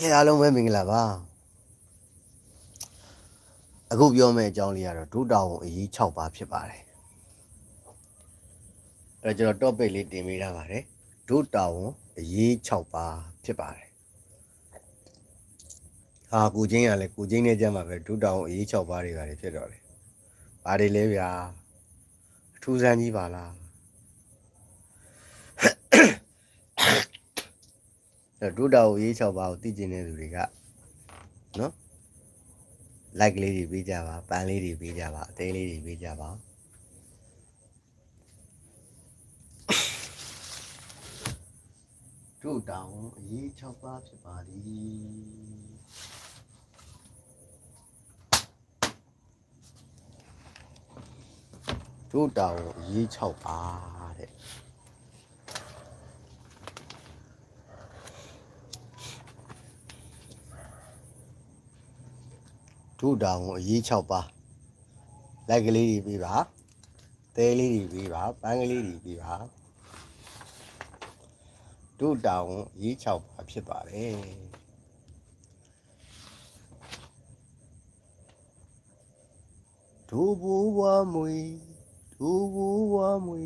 ကဲအားလုံးပဲမင်္ဂလာပါအခုပြောမယ့်အကြောင်းလေးကတော့ဒုတာဝန်အရေး6ပါးဖြစ်ပါတယ်အဲ့တော့ကျွန်တော် topic လေးတင်ပေးထားပါတယ်ဒုတာဝန်အရေး6ပါးဖြစ်ပါတယ်ဟာကိုချင်းရလဲကိုချင်းနဲ့ကြမှာပဲဒုတာဝန်အရေး6ပါးတွေပါတယ်ဖြစ်တော့တယ်ဘာတွေလဲဗျာအထူးဆန်းကြီးပါလား အဲ့တော့ဒုတာကိုရေး6ပါးကိုသိကျင်တဲ့သူတွေကနော် like လေးတွေပေးကြပါပန်လေးတွေပေးကြပါအသေးလေးတွေပေးကြပါဒုတာကိုအရေး6ပါးဖြစ်ပါသည်ဒုတာကိုအရေး6ပါးတဲ့ ဒုတောင်ကိုအရေး6ပါလိုက်ကလေးတွေပြီးပါသဲလေးတွေပြီးပါပန်းကလေးတွေပြီးပါဒုတောင်ကိုအရေး6ပါဖြစ်ပါတယ်ဒုဘူဝမွေဒုဘူဝမွေ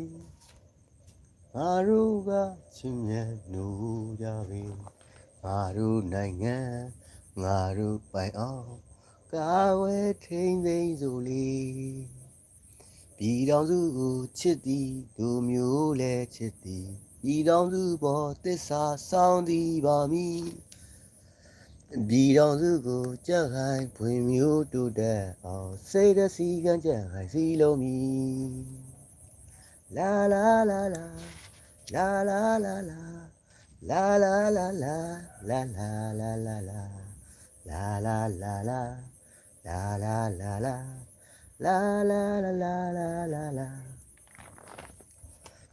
ငါတို့ကချင်းမြတ်နိုးကြပြီငါတို့နိုင်ငံငါတို့ပိုင်အောင် ကာဝဲထိန်သိမ်းဆိုလေပြည်တော်စုကိုချစ်သည်လူမျိုးလဲချစ်သည်ပြည်တော်စုပေါ်တစ္ဆာဆောင်သည်ပါမည်ပြည်တော်စုကိုကြက်ခိုင်ဖွင့်မျိုးတူတဲ့အောင်စိတ်တစီကံကြက်ခိုင်စီလုံးမည်လာလာလာလာလာလာလာလာလာလာလာလာလာလာလာလာလာလာလာ လာလာလာလာလာလာလာလာလာလာလာလာလာ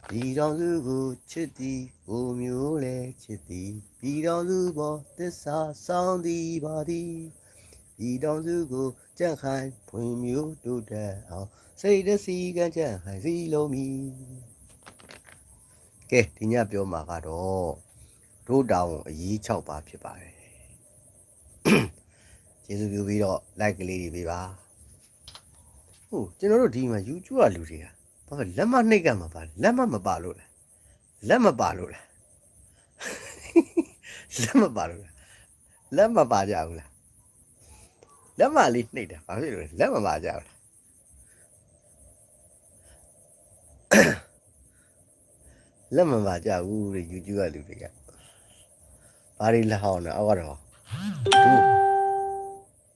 ပြည်တော်စုကိုချစ်သည်ကိုမျိုးလဲချစ်သည်ပြည်တော်စုပေါ်သစ္စာဆောင်သည်ပါသည်ပြည်တော်စုကိုကြက်ခိုင်ဖွင့်မျိုးတို့တဲ့အောင်စိတ်တစီကံကြက်ခိုင်စီလုံးမီကဲဒီညပြောမှာကတော့တို့တောင်အရေး6ပါဖြစ်ပါတယ် ကျေးဇူးပြုပြီးတော့ like ကလေးတွေပေးပါဟုတ်ကျွန်တော်တို့ဒီမှာ YouTube ကလူတွေကဘာလို့လက်မနှိပ်ကမှာပါလက်မမပါလို့လားလက်မပါလို့လားလက်မပါလို့လားလက်မပါကြဘူးလားလက်မလေးနှိပ်တာဘာဖြစ်လို့လဲလက်မပါကြဘူးလားလက်မပါကြဘူးတဲ့ YouTube ကလူတွေကဘာတွေလက်ဟောင်းနေအောက်ကတော့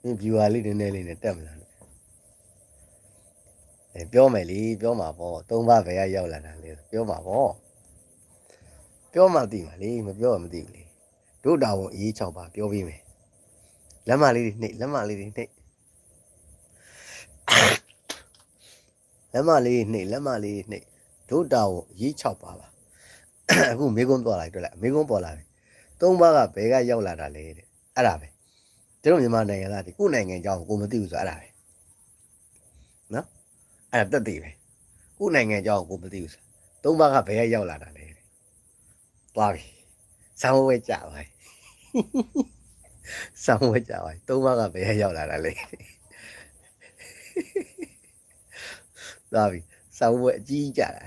ဒူးဒီ viewer လေးနည်းနည်းလေးနဲ့တက်မလားလို့အဲပြောမယ်လေပြောမှာပေါ့သုံးပါးဘယ်ကရောက်လာတာလဲပြောမှာပေါ့ပြောမှသိမှာလေမပြောရင်မသိဘူးလေတို့တာဝန်အရေး6ပါးပြောပြီးမယ်လက်မလေးတွေနှိပ်လက်မလေးတွေနှိပ်လက်မလေးတွေနှိပ်လက်မလေးတွေနှိပ်တို့တာဝန်အရေး6ပါးပါအခုမေကွန်းပေါ်လာတွေ့လိုက်မေကွန်းပေါ်လာပြီသုံးပါးကဘယ်ကရောက်လာတာလဲတဲ့အဲ့ဒါပဲ ကျွန်တော်မြန်မာနိုင်ငံသားဒီကိုယ့်နိုင်ငံကြောင်းကိုမသိဘူးဆိုအဲ့ဒါပဲနော်အဲ့ဒါတက်သေးပဲကိုယ့်နိုင်ငံကြောင်းကိုမသိဘူးဆိုသုံးပါးကဘယ်ရောက်လာတာလဲသွားပြီဆောင်းဝဲကြပါပြီဆောင်းဝဲကြပါပြီသုံးပါးကဘယ်ရောက်လာတာလဲသွားပြီဆောင်းဝဲအကြီးကြတာ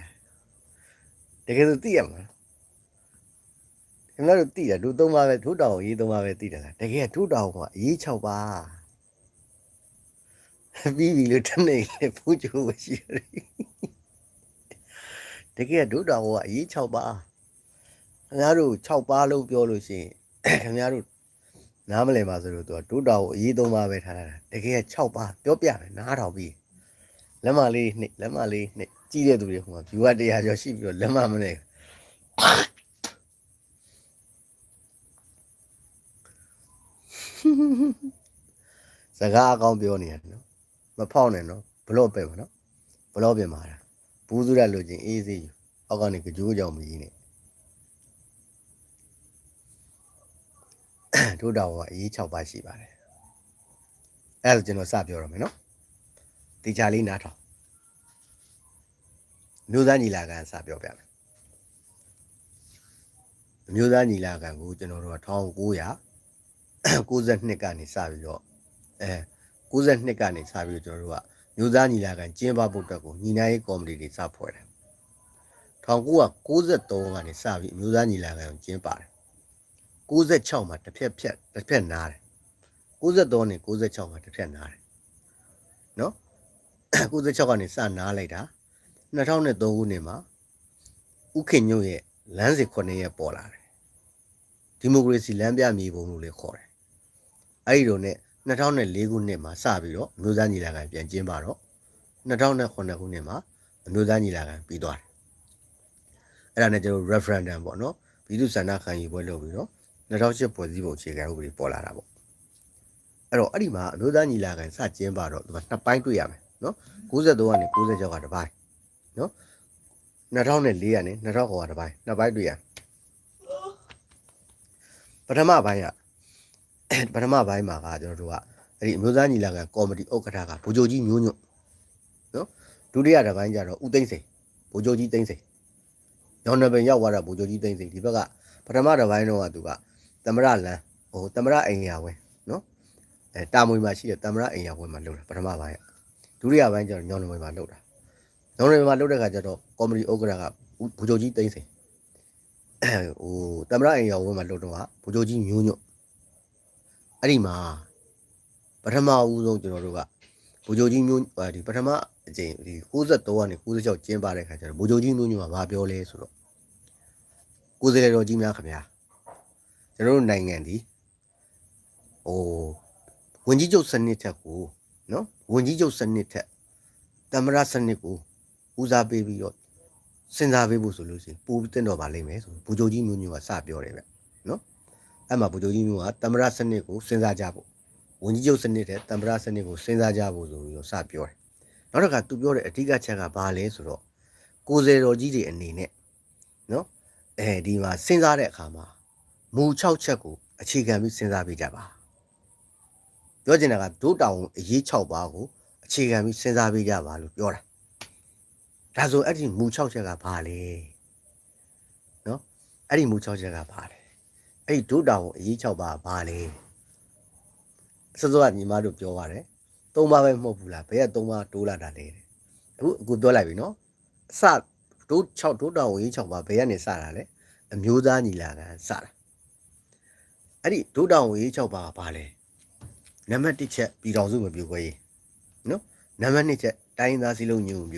တကယ်ဆိုသိရမှာ ခင်ဗျားတို့သိတယ်ဒုသုံးပါးပဲဒုတောင်ရေးသုံးပါးပဲသိတယ်လားတကယ်ဒုတောင်ကအရေး6ပါးပြီးပြီလို့တနေ့လေဖူးချိုးမရှိရတကယ်ဒုတောင်ကအရေး6ပါးခင်ဗျားတို့6ပါးလုံးပြောလို့ရှိရင်ခင်ဗျားတို့နားမလည်ပါဆိုလို့သူကဒုတောင်ကိုအရေးသုံးပါးပဲထားတာတကယ်6ပါးပြောပြမယ်နားထောင်ပြီးလက်မလေးနှစ်လက်မလေးနှစ်ကြည့်တဲ့သူတွေဟိုမှာ view က100ကျော်ရှိပြီးတော့လက်မမနဲ့ စကားအကောင်းပြောနေရတယ်နော်မဖောက်နဲ့နော်ဘလော့ပဲပါနော်ဘလော့ပြင်ပါတာဘူးစုရလို့ချင်းအေးစေးယူအောက်ကနေကြိုးကြောင်မကြီးနဲ့တို့တော်ကအရေး6ပါရှိပါတယ်အဲ့ဒါကျွန်တော်စပြောရမယ်နော်တေချာလေးနားထောင်မျိုးသားညီလာခံစပြောပြမယ်မျိုးသားညီလာခံကိုကျွန်တော်တို့က 1992ကနေစပြီးတော့အဲ92ကနေစပြီးတော့ကျွန်တော်တို့ကမျိုးသားညီလာခံကျင်းပဖို့အတွက်ကိုညီနိုင်ရေးကော်မတီတွေစဖွဲ့တယ်1993ကနေစပြီးမျိုးသားညီလာခံကိုကျင်းပါတယ်96မှာတစ်ဖြက်ဖြက်တစ်ဖြက်နားတယ်93နဲ့96မှာတစ်ဖြက်နားတယ်နော်96ကနေစနားလိုက်တာ2003ခုနှစ်မှာဥခင်ညွန့်ရဲ့လမ်းစဉ်9ရက်ပေါ်လာတယ်ဒီမိုကရေစီလမ်းပြမြေပုံလို့လည်းခေါ်တယ် အဲ့ဒီတော့နဲ့2004ခုနှစ်မှာစပြီးတော့အမျိုးသားညီလာခံပြန်ကျင်းပတော့2009ခုနှစ်မှာအမျိုးသားညီလာခံပြီးသွားတယ်အဲ့ဒါနဲ့ကျွန်တော် referendum ပေါ့နော်ပြည်သူ့ဆန္ဒခံယူပွဲလုပ်ပြီးတော့2008ဖွဲ့စည်းပုံအခြေခံဥပဒေပေါ်လာတာပေါ့အဲ့တော့အဲ့ဒီမှာအမျိုးသားညီလာခံစကျင်းပတော့ဒီမှာနှစ်ပိုင်းတွေ့ရမယ်နော်93ကနေ96ကတစ်ပိုင်းနော်2004ကနေ2009ကတစ်ပိုင်းနှစ်ပိုင်းတွေ့ရပထမပိုင်းက ပထမပိုင်းမှာကကျွန်တော်တို့ကအဲ့ဒီအမျိုးသားညီလာခံကော်မတီဥက္ကဋ္ဌကဗိုလ်ချုပ်ကြီးမျိုးညွတ်နော်ဒုတိယတစ်ပိုင်းကျတော့ဦးသိန်းစိန်ဗိုလ်ချုပ်ကြီးသိန်းစိန်ညောင်နယ်ပင်ရောက်သွားတာဗိုလ်ချုပ်ကြီးသိန်းစိန်ဒီဘက်ကပထမတစ်ပိုင်းတော့ကသူကသမရလန်ဟိုသမရအိမ်ယာဝင်းနော်အဲတာမွေမှာရှိတဲ့သမရအိမ်ယာဝင်းမှာလုပ်တာပထမပိုင်းကဒုတိယပိုင်းကျတော့ညောင်နယ်ပင်မှာလုပ်တာညောင်နယ်ပင်မှာလုပ်တဲ့ခါကျတော့ကော်မတီဥက္ကဋ္ဌကဗိုလ်ချုပ်ကြီးသိန်းစိန်ဟိုသမရအိမ်ယာဝင်းမှာလုပ်တော့ကဗိုလ်ချုပ်ကြီးမျိုးညွတ် အဲ့ဒီမှာပထမဦးဆုံးကျွန်တော်တို့ကဗိုလ်ချုပ်ကြီးမျိုးဒီပထမအကြိမ်ဒီ63ကနေ96ကျင်းပတဲ့ခါကျတော့ဗိုလ်ချုပ်ကြီးမျိုးညွတ်ကဘာပြောလဲဆိုတော့ကိုယ်စလဲတော်ကြီးများခင်ဗျာကျွန်တော်တို့နိုင်ငံဒီဟိုဝင်ကြီးချုပ်စနစ်ထက်ကိုနော်ဝင်ကြီးချုပ်စနစ်ထက်တမရစနစ်ကိုဦးစားပေးပြီးတော့စဉ်းစားပေးဖို့ဆိုလို့ရှိရင်ပိုးတင်တော့ပါလိမ့်မယ်ဆိုဗိုလ်ချုပ်ကြီးမျိုးညွတ်ကစပြောတယ်ဗျနော် အဲ့မှာဗိုလ်ချုပ်ကြီးမျိုးကတမရစနစ်ကိုစဉ်းစားကြဖို့ဝန်ကြီးချုပ်စနစ်တဲ့တမရစနစ်ကိုစဉ်းစားကြဖို့ဆိုပြီးတော့စပြောတယ်နောက်တစ်ခါသူပြောတဲ့အဓိကချက်ကဘာလဲဆိုတော့ကိုယ်စေတော်ကြီးတွေအနေနဲ့နော်အဲဒီမှာစဉ်းစားတဲ့အခါမှာမူ6ချက်ကိုအခြေခံပြီးစဉ်းစားပေးကြပါပြောချင်တာကဒုတောင်အရေး6ပါးကိုအခြေခံပြီးစဉ်းစားပေးကြပါလို့ပြောတာဒါဆိုအဲ့ဒီမူ6ချက်ကဘာလဲနော်အဲ့ဒီမူ6ချက်ကဘာလဲ အဲ့ဒီဒုတောင်အရေး6ပါးဘာလဲစောစောကညီမတို့ပြောပါတယ်၃ပါးပဲမဟုတ်ဘူးလားဘယ်က၃ပါးတိုးလာတာလဲအခုအခုပြောလိုက်ပြီနော်အစဒု6ဒုတောင်အရေး6ပါးဘယ်ကနေစတာလဲအမျိုးသားညီလာခံစတာအဲ့ဒီဒုတောင်ဝေး6ပါးကဘာလဲနံပါတ်1ချက်ပြည်တော်စုမပြိုခွဲရေးနော်နံပါတ်2ချက်တိုင်းသားစည်းလုံးညူမပြို